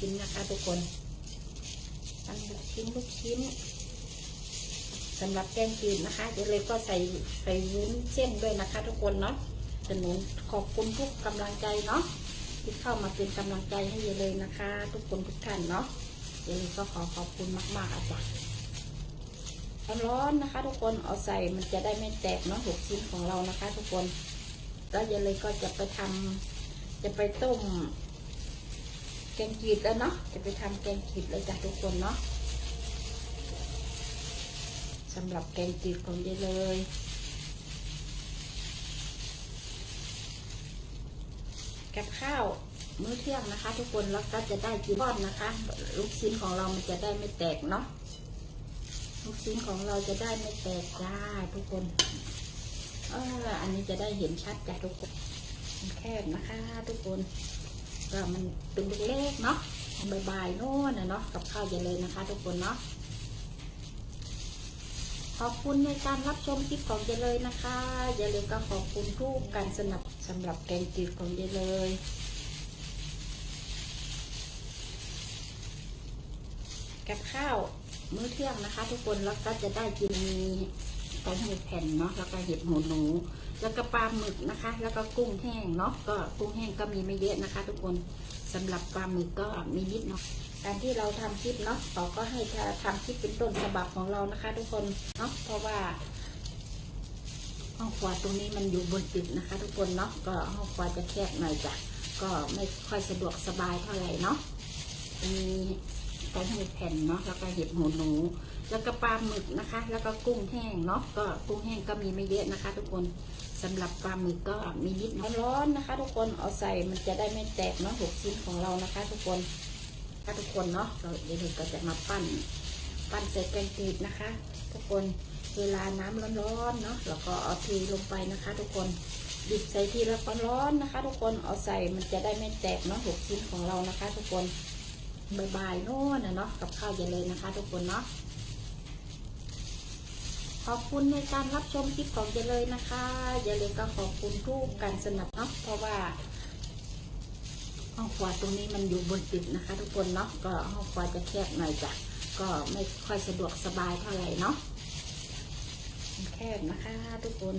ชิ้นนะคะทุกคนปั้นลูกชิ้นลูกชิ้นสำหรับแกงจืดนะคะเดี๋ยวเลยก็ใส่ใส่วุ้นเส้นด้วยนะคะ ทุกคนเนาะสนุนขอบคุณทุกกำลังใจเนาะที่เข้ามาเป็นกำลังใจให้เยเลยนะคะ ทุกคนทุกท่านเนาะเดี๋ยวเลยก็ขอขอบคุณมากๆอาจารย์ร้อนนะคะ ทุกคนเอาใส่มันจะได้ไม่แตกเนาะหกชิ้นของเรานะคะ ทุกคนแล้วเดี๋ยวเลยก็จะไปทำจะไปต้ม กงจืดแล้วเนาะจะไปทำแกงจืดเลยจ้ะทุกคนเนาะสำหรับแกงจืดของเยายเลยกับข้าวมื้อเที่ยงนะคะ ทุกคนแล้วก็จะได้กินทอดนะคะ ลูกชิ้นของเรามันจะได้ไม่แตกเนาะลูกชิ้นของเราจะได้ไม่แตกจ้าทุกคนเอออันนี้จะได้เห็นชัดจ้ะทุกคนแคบนะคะ ทุกคน ก็มันเป็นเล็กๆเนาะบายๆโน่นนะเนาะกับข้าวเยาเลยนะคะทุกคนเนาะขอบคุณในการรับชมคลิปของเยเลยนะคะเยายเลยก็ขอบคุณทุกการสนับสำหรับแกงจืดของเยเลยกับข้าวมื้อเที่ยงนะคะ ทุกคนแล้วก็จะได้กินมีไก่เห็ดแผ่นเนาะแล้วก็เห็ดหูหนู แล้วก็ปลาหมึกนะคะ แล้วก็กุ้งแห้งเนาะก็กุ้งแห้งก็มีไม่เยอะนะคะ ทุกคนสำหรับปลาหมึกก็มีนิดเนาะการที่เราทำคลิปเนาะเราก็ให้ทำคลิปเป็นต้นฉบับของเรานะคะ ทุกคนเนาะเพราะว่าห้องครัวตรงนี้มันอยู่บนตึกนะคะ ทุกคนเนาะก็ห้องครัวจะแคบหน่อยจ้ะก็ไม่ค่อยสะดวกสบายเท่าไหร่เนาะมีไก่เห็ดแผ่นเนาะแล้วก็เห็ดหูหนู แล้วก็ปลาหมึกนะคะ แล้วก็กุ้งแห้งเนาะก็กุ้งแห้งก็มีไม่เยอะนะคะ ทุกคน สำหรับปลาหมึกก็มีนิดร้อนนะคะ ทุกคนเอาใส่มันจะได้ไม่แตกเนาะหกชิ้นของเรานะคะ ทุกคนถ้าทุกคนเนาะเราเดี๋ยวเราก็จะมาปั้น ปั้นใส่แกงจืดนะคะ ทุกคนเวลาน้ำร้อนๆเนาะแล้วก็เอาทีลงไปนะคะ ทุกคนดิบใส่ทีละร้อนๆนะคะ ทุกคนเอาใส่มันจะได้ไม่แตกเนาะหกชิ้นของเรานะคะ ทุกคนบายๆโน่นนะเนาะกับข้าวเย็นเลยนะคะ ทุกคนเนาะ ขอบคุณในการรับชมคลิปของเจเลยนะคะ อย่าลืมก็ขอบคุณทุกการสนับเนาะเพราะว่าห้องครัวตรงนี้มันอยู่บนตึกนะคะ ทุกคนเนาะก็ห้องครัวจะแคบหน่อยจ้ะก็ไม่ค่อยสะดวกสบายเท่าไหร่เนาะแคบนะคะ ทุกคน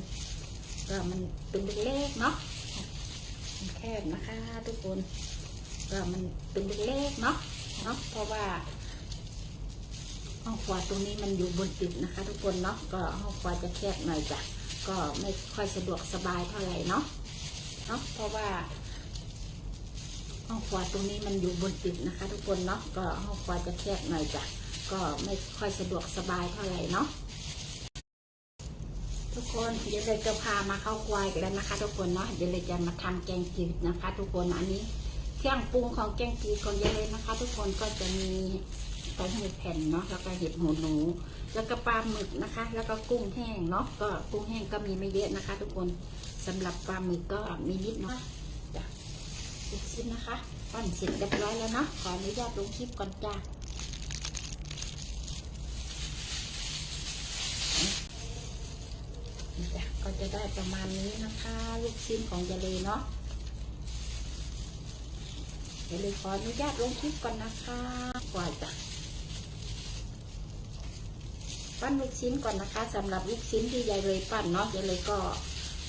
ก็มันเป็นเล็กเนาะมันแคบนะคะ ทุกคนก็มันเป็นเล็กเนาะเนาะเพราะว่า ห้องครัวตรงนี้มันอยู่บนตึกนะคะ ทุกคนเนาะก็ห้องครัวจะแคบหน่อยจ้ะก็ไม่ค่อยสะดวกสบายเท่าไหร่เนาะเนาะเพราะว่า ห้องครัวตรงนี้มันอยู่บนตึกนะคะ ทุกคนเนาะก็ห้องครัวจะแคบหน่อยจ้ะก็ไม่ค่อยสะดวกสบายเท่าไหร่เนาะทุกคนเดี๋ยวเลยจะพามาเข้าควอีกันแล้วนะคะ ทุกคนเนาะเดี๋ยวเลยจะมาทำแกงจืดนะคะ ทุกคนอันนี้ เครื่องปรุงของแกงจืดของยายเลยนะคะ ทุกคนก็จะมี ไก่เห็ดแผ่นเนาะแล้วก็เห็ดหูหนู แล้วก็ปลาหมึกนะคะ แล้วก็กุ้งแห้งเนาะก็กุ้งแห้งก็มีไม่เยอะนะคะ ทุกคนสำหรับปลาหมึกก็มีนิดเนาะจ้ะอีกชิ้นนะคะปั้นเสร็จเรียบร้อยแล้วเนาะขออนุญาตลงคลิปก่อนจ้านี่จ้ะก็จะได้ประมาณนี้นะคะ ลูกชิ้นของยาเลเนาะเดี๋ยวเลยขออนุญาตลงคลิปก่อนนะคะกว่าจะ ปั้นลูกชิ้นก่อนนะคะสำหรับลูกชิ้นที่ยายเลยปั้นเนาะยายเลยก็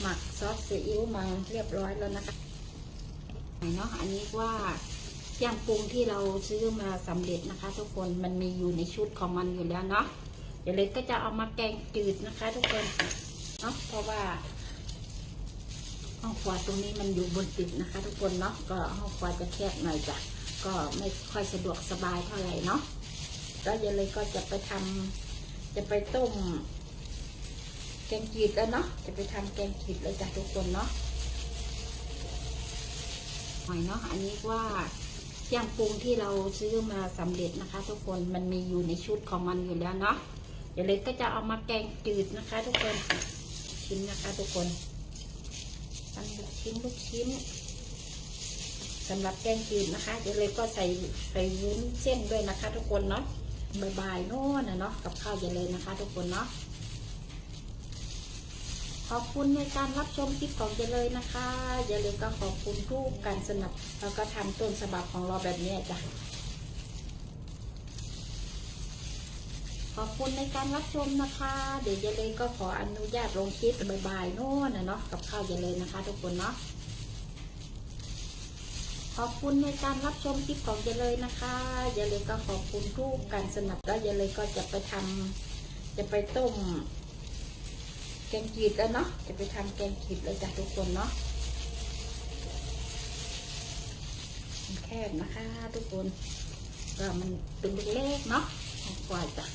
หมักซอสซีอิ๊วมาเรียบร้อยแล้วนะคะเนาะอันนี้ว่าเครื่องปรุงที่เราซื้อมาสำเร็จนะคะ ทุกคนมันมีอยู่ในชุดของมันอยู่แล้วเนาะยายเลยก็จะเอามาแกงจืดนะคะ ทุกคนเนาะเพราะว่าห้องครัวตรงนี้มันอยู่บนตึกนะคะ ทุกคนเนาะก็ห้องครัวจะแคบหน่อยจ้ะก็ไม่ค่อยสะดวกสบายเท่าไหร่เนาะแล้วเดี๋ยวเลยก็จะไปทำ จะไปต้ม แกงจืดแล้วเนาะจะไปทำแกงจืดเลยจ้ะทุกคนเนาะหน่อยเนาะอันนี้ว่าเครื่องปรุงที่เราซื้อมาสำเร็จนะคะ ทุกคนมันมีอยู่ในชุดของมันอยู่แล้วเนาะเดี๋ยวเลยก็จะเอามาแกงจืดนะคะ ทุกคนชิ้นนะคะ ทุกคนปั้นลูกชิ้นลูกชิ้นสำหรับแกงจืดนะคะ เดี๋ยวเลยก็ใส่ใส่วุ้นเส้นด้วยนะคะ ทุกคนเนาะ บายบายโน่นนะเนาะกับข้าวเย็นเลยนะคะ ทุกคนเนาะขอบคุณในการรับชมคลิปของเจเลยนะคะเย่าลยก็ขอบคุณทุกการสนับแล้วก็ทำต้นฉบับของเราแบบนี้จ้ะขอบคุณในการรับชมนะคะ เดี๋ยวเจเลยก็ขออนุญาตลงคลิปบายบายโน่นนะเนาะกับข้าวเจเลยนะคะ ทุกคนเนาะ ขอบคุณในการรับชมคลิปของเยเลยนะคะเยเลยก็ขอบคุณทุกการสนับแล้วเยเลยก็จะไปทำจะไปต้ม แกงจืดแล้วเนาะจะไปทำแกงจืดเลยจ้ะทุกคนเนาะมันแคบนะคะ ทุกคนก็มันเป็นเล็กๆเนาะกว่าจ้ะ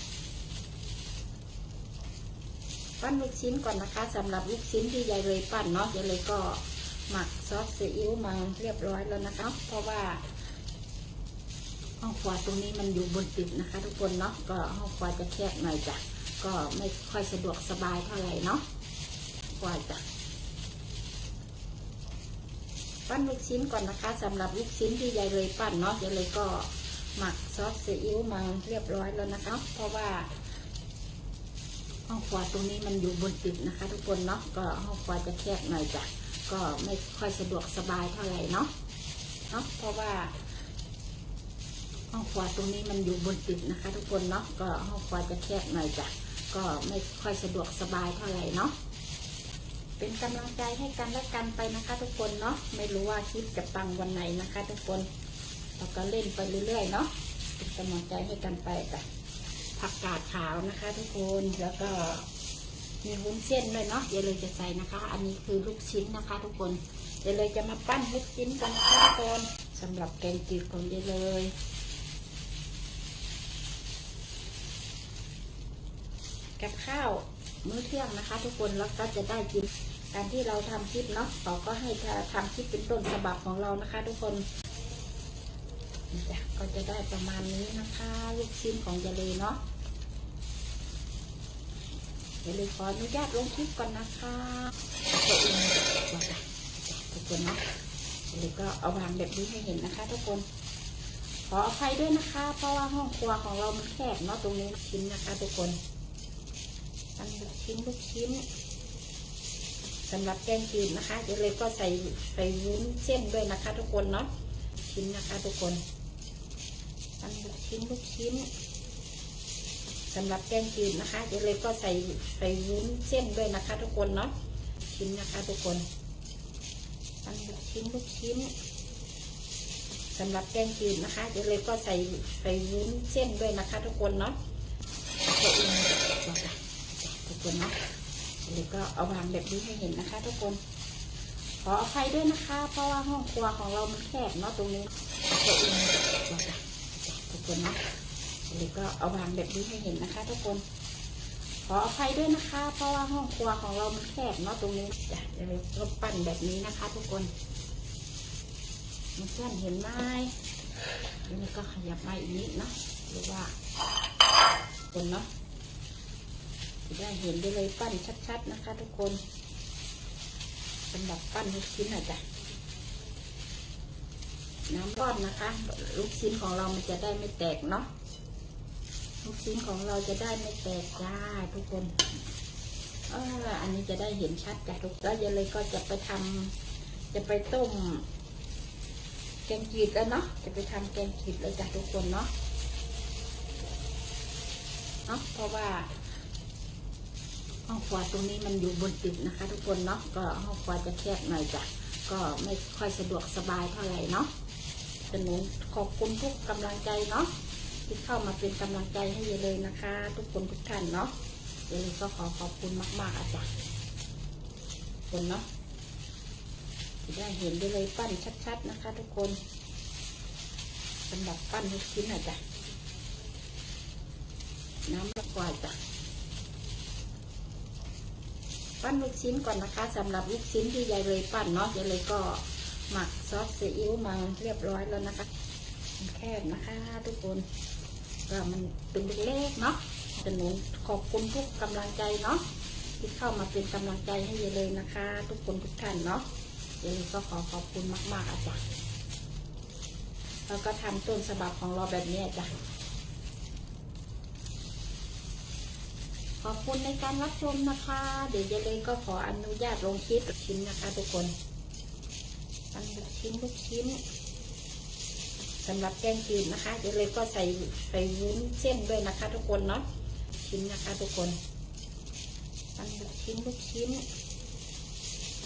ปั้นลูกชิ้นก่อนนะคะสำหรับลูกชิ้นที่ยายเลยปั้นเนาะยายเลยก็ หมักซอสซีอิ๊วมาเรียบร้อยแล้วนะคะ เพราะว่าห้องครัวตรงนี้มันอยู่บนตึกนะคะ ทุกคนเนาะก็ห้องครัวจะแคบหน่อยจ้ะก็ไม่ค่อยสะดวกสบายเท่าไหร่เนาะกว่าจ้ะปั้นลูกชิ้นก่อนนะคะสำหรับลูกชิ้นที่ยายเลยปั้นเนาะยายเลยก็หมักซอสซีอิ๊วมาเรียบร้อยแล้วนะคะ เพราะว่าห้องครัวตรงนี้มันอยู่บนตึกนะคะ ทุกคนเนาะก็ห้องครัวจะแคบหน่อยจ้ะ ก็ไม่ค่อยสะดวกสบายเท่าไหร่เนาะเนาะเพราะว่า ห้องครัวตรงนี้มันอยู่บนตึกนะคะ ทุกคนเนาะก็ห้องครัวจะแคบหน่อยจ้ะก็ไม่ค่อยสะดวกสบายเท่าไหร่เนาะเป็นกำลังใจให้กันและกันไปนะคะ ทุกคนเนาะไม่รู้ว่าคลิปจะปังวันไหนนะคะ ทุกคนเราก็เล่นไปเรื่อยๆเนาะเป็นกำลังใจให้กันไปจ้ะผักกาดขาวนะคะ ทุกคนแล้วก็ มีวุ้นเส้นด้วยเนาะเดี๋ยวเลยจะใส่นะคะ อันนี้คือลูกชิ้นนะคะ ทุกคนเดี๋ยวเลยจะมาปั้นลูกชิ้นกันนะคะทุกคนสำหรับแกงจืดของเดี๋ยวเลยกับข้าวมื้อเที่ยงนะคะ ทุกคนแล้วก็จะได้กินการที่เราทำคลิปเนาะเราก็ให้ทำคลิปเป็นต้นฉบับของเรานะคะ ทุกคนจะก็จะได้ประมาณนี้นะคะ ลูกชิ้นของยาเลเนาะ เดี๋ยวเลยขออนุญาตลงคลิปก่อนนะคะตัวเองบอกจ้ะทุกคนเนาะเดี๋ยวเลยก็เอาวางแบบนี้ให้เห็นนะคะ ทุกคน ขออภัยด้วยนะคะ เพราะว่าห้องครัวของเรามันแคบเนาะตรงนี้ชิ้นนะคะ ทุกคนอันลูกชิ้นลูกชิ้นสำหรับแกงจืดนะคะเดี๋ยวเลยก็ใส่ใส่วุ้นเส้นด้วยนะคะ ทุกคนเนาะชิ้นนะคะ ทุกคนอันลูกชิ้นลูกชิ้น สำหรับแกงจืดนะคะเดี๋ยวเลยก็ใส่ใส่วุ้นเส้นด้วยนะคะ ทุกคนเนาะชิ้นนะคะทุกคนอันลูกชิ้นลูกชิ้นสำหรับแกงจืดนะคะเดี๋ยวเลยก็ใส่ใส่วุ้นเส้นด้วยนะคะ ทุกคนเนาะตัวเองทุกคนเนาะเดี๋ยวก็เอาวางแบบนี้ให้เห็นนะคะ ทุกคนขออภัยด้วยนะคะ เพราะว่าห้องครัวของเรามันแคบเนาะตรงนี้ตัวเองทุกคนเนาะ เดี๋ยวก็เอาวางแบบนี้ให้เห็นนะคะทุกคน ขออภัยด้วยนะคะ เพราะว่าห้องครัวของเรามันแคบเนาะตรงนี้จ้ะเดี๋ยวเราปั้นแบบนี้นะคะ ทุกคนมันเพื่อนเห็นไหมเดี๋ยวนี้ก็ขยับมาอีกนิดเนาะหรือว่าคนเนาะจะได้เห็นได้เลยปั้นชัด ๆนะคะ ทุกคนสำหรับปั้นลูกชิ้นนะจ๊ะน้ำร้อนนะคะ ลูกชิ้นของเรามันจะได้ไม่แตกเนาะ ลูกชิ้นของเราจะได้ไม่แตกจ้าทุกคนเอออันนี้จะได้เห็นชัดจ้ะทุกแล้วเดี๋ยเลยก็จะไปทำจะไปต้ม แกงจืดแล้วเนาะจะไปทำแกงจืดเลยจ้ะทุกคนเนาะเนาะเพราะว่าห้องครัวตรงนี้มันอยู่บนตึกนะคะ ทุกคนเนาะก็ห้องครัวจะแคบหน่อยจ้ะก็ไม่ค่อยสะดวกสบายเท่าไหร่เนาะสนุนขอบคุณทุกกำลังใจเนาะ ที่เข้ามาเป็นกำลังใจให้เยเลยนะคะ ทุกคนทุกท่านเนาะเยเลยก็ขอขอบคุณมาก ๆ อาจารย์คนเนาะจะได้เห็นได้เลยปั้นชัด ๆ นะคะ ทุกคนสำหรับปั้นลูกชิ้นอาจารย์น้ำละกว่าจ้ะปั้นลูกชิ้นก่อนนะคะสำหรับลูกชิ้นที่ยายเลยปั้นเนาะยายเลยก็หมักซอสซีอิ๊วมาเรียบร้อยแล้วนะคะ แคบนะคะทุกคน ก็มันเป็นเล็กๆเนาะสนุนขอบคุณทุกกำลังใจเนาะที่เข้ามาเป็นกำลังใจให้ยายเลยนะคะ ทุกคนทุกท่านเนาะยายเลยก็ขอขอบคุณมากๆอาจารย์แล้วก็ทำต้นฉบับของเราแบบนี้จ้ะขอบคุณในการรับชมนะคะ เดี๋ยวเยเลยก็ขออนุญาตลงคลิปชิ้นนะคะ ทุกคนอันลูกชิ้นลูกชิ้น สำหรับแกงจืดนะคะเดี๋ยวเลยก็ใส่ใส่วุ้นเส้นด้วยนะคะ ทุกคนเนาะชิ้นนะคะ ทุกคนปั้งลูกชิ้นลูกชิ้น